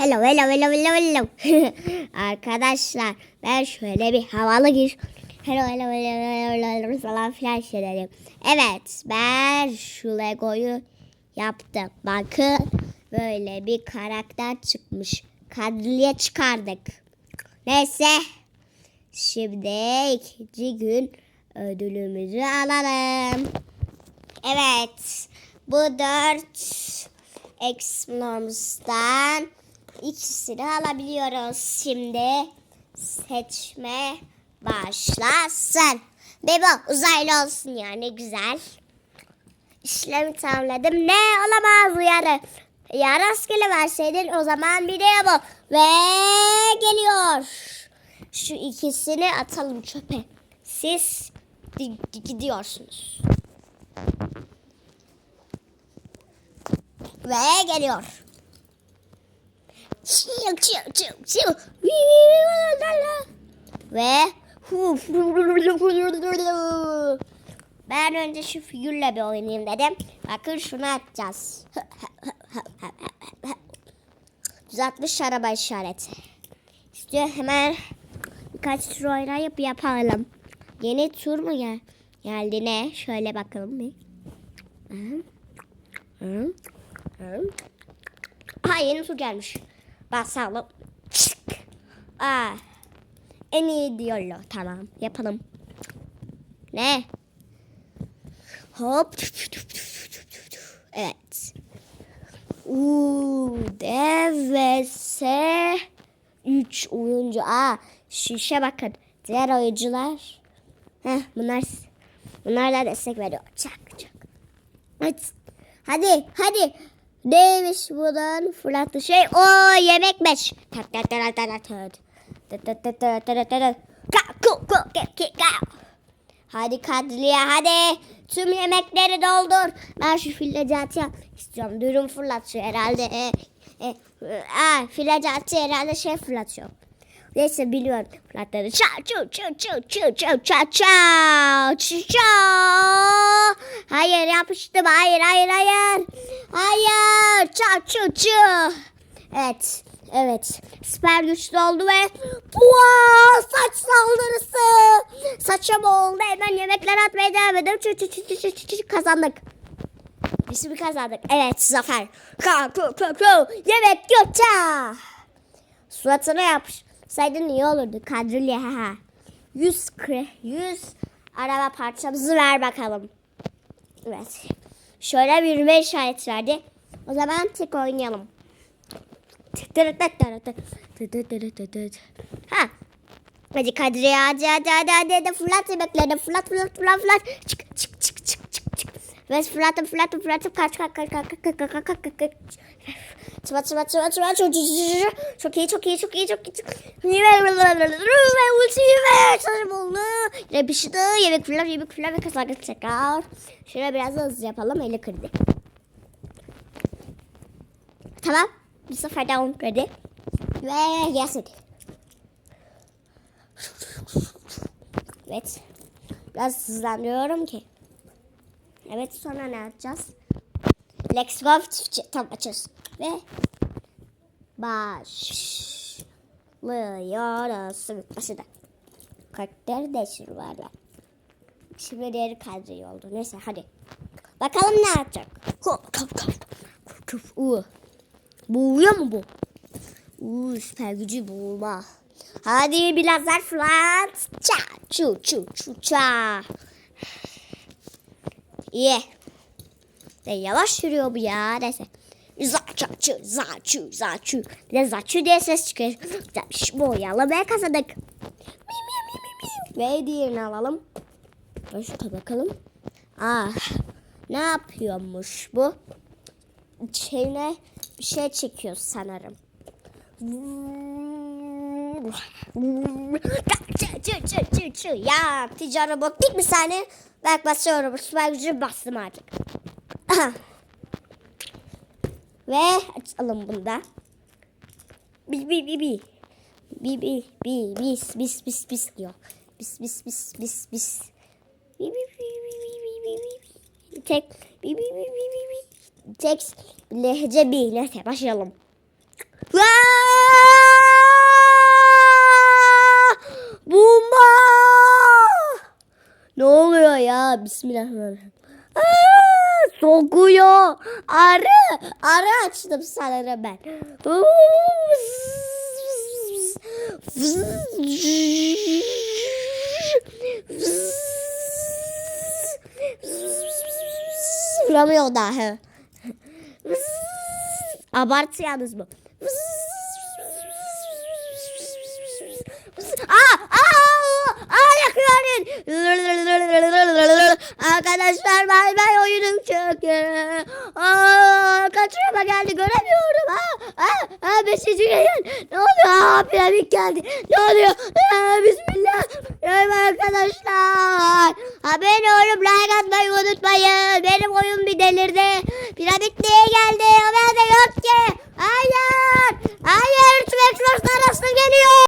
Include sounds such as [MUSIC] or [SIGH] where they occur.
Hello hello hello hello hello. [LAUGHS] Arkadaşlar ben şöyle bir havalı gir. Hello hello hello hello hello falan filan şeylerim. Evet ben şu Lego'yu yaptım. Bakın böyle bir karakter çıkmış. Kadriye çıkardık. Neyse. Şimdi ikinci gün ödülümüzü alalım. Evet. Bu dört X-Norms'tan ikisini alabiliyoruz. Şimdi seçme başlasın. Bebo uzaylı olsun ya ne güzel. İşlemi tamamladım. Ne olamaz uyarı. Ya rastgele verseydin o zaman bir de bu. Ve geliyor. Şu ikisini atalım çöpe. Siz di- gidiyorsunuz. Ve geliyor. Çiu çiu çiu çiu. Ve ben önce şu figürle bir oynayayım dedim. Bakın şunu atacağız. [LAUGHS] Düzeltmiş araba işareti. İşte hemen birkaç tur oynayıp yapalım. Yeni tur mu gel geldi ne? Şöyle bakalım bir. Ha yeni tur gelmiş. Basalım. Çık. Aa. En iyi diyorlar. Tamam yapalım. Ne? Hop. Evet. Uuu DVS 3 oyuncu. Aa şişe bakın. Diğer oyuncular. Heh, bunlar bunlar da destek veriyor. Çak çak. Hadi. Hadi hadi. Neymiş bunun fırlattığı şey? O yemekmiş. Hadi Kadriye hadi. Tüm yemekleri doldur. Ben şu filacatı istiyorum. Dürüm fırlatıyor herhalde. E, e, e, filacatı herhalde şey fırlatıyor. Neyse biliyorum. Fırlatları. Ça çu çu çu çu çu ça ça çu ça. Hayır yapıştım. Hayır hayır hayır. Hayır. Ça çu çu. Evet. Evet. Süper güçlü oldu ve Pua! saç saldırısı. Saçım oldu. Hemen yemekler atmaya devam çü çü çü çü çü çü. Kazandık. Biz bir kazandık. Evet zafer. Ka ku ku ku. Yemek göça. Suratına yapsaydın iyi olurdu. Kadrilye ha ha. 100 kre, 100 araba parçamızı ver bakalım. Evet. Şöyle bir yürüme işareti verdi. O zaman tek oynayalım. Ha. Hadi Kadriye hadi hadi hadi hadi, hadi. fırlat yemeklerini fırlat fırlat fırlat fırlat. Çık çık çık çık çık çık. Ve fırlatıp fırlatıp fırlatıp kaç kaç kaç kaç kaç kaç kaç kaç kaç. Çıvat çıvat çıvat çıvat çok iyi çok iyi çok iyi çok iyi çok iyi. Ve ultiyi ver sanırım oldu. Yapıştı yemek fırlat yemek fırlat ve kazandık tekrar. Şöyle biraz hızlı yapalım eli kırdı tamam bir sefer daha onu kırdı ve dedi Evet. Biraz hızlandırıyorum ki. Evet sonra ne yapacağız? Let's go tam açıyoruz. Ve başlıyoruz. Başladı. Karakter değiştiriyorlar. Şimdi diğeri kadri oldu. Neyse hadi. Bakalım ne yapacak. Hop kap kap. Kuf u. Boğuyor mu bu? Uuu süper gücü boğulma. Hadi bir lazer flat. Ça çu çu çu ça. İyi. De yavaş yürüyor bu ya. Neyse. Zaçu zaçu zaçu. Bir de zaçu diye ses çıkıyor. Güzelmiş. Kazandık. Mi, mi, mi. Ve diğerini alalım. Şuna bakalım. Ah. Ne yapıyormuş bu? Şeyine şey çekiyor sanırım. Ya ticari bok mi seni? Bak basıyorum. Süper gücü bastım artık. Ve açalım bunu da. Bi bi bi bi. Bi bi bi bis bis bis bis diyor. Bis bis bis bis bis. Bi bi bi bi bi bi bi. Tek bi bi bi bi bi. Tek lehçe bir. Neyse başlayalım. Bomba! Ne oluyor ya? Bismillahirrahmanirrahim. Aa, sokuyor. Arı. Arı açtım sanırım ben. Vuramıyor daha. Abartı yalnız bu. Aa, aa, aa yakıyorum. Arkadaşlar bay bay oyunum çok. Aa, kaç araba geldi göremiyorum. Aa, aa, aa, beşinci geliyor. Ne oluyor? Aa, piramit geldi. Ne oluyor? Aa, bismillah. Merhaba arkadaşlar. Abone olup like atmayı unutmayın. Benim oyun bir delirdi. Piramitliğe geldi. Haber de yok ki. Hayır. Hayır. Tüm eksoslar arasına geliyor.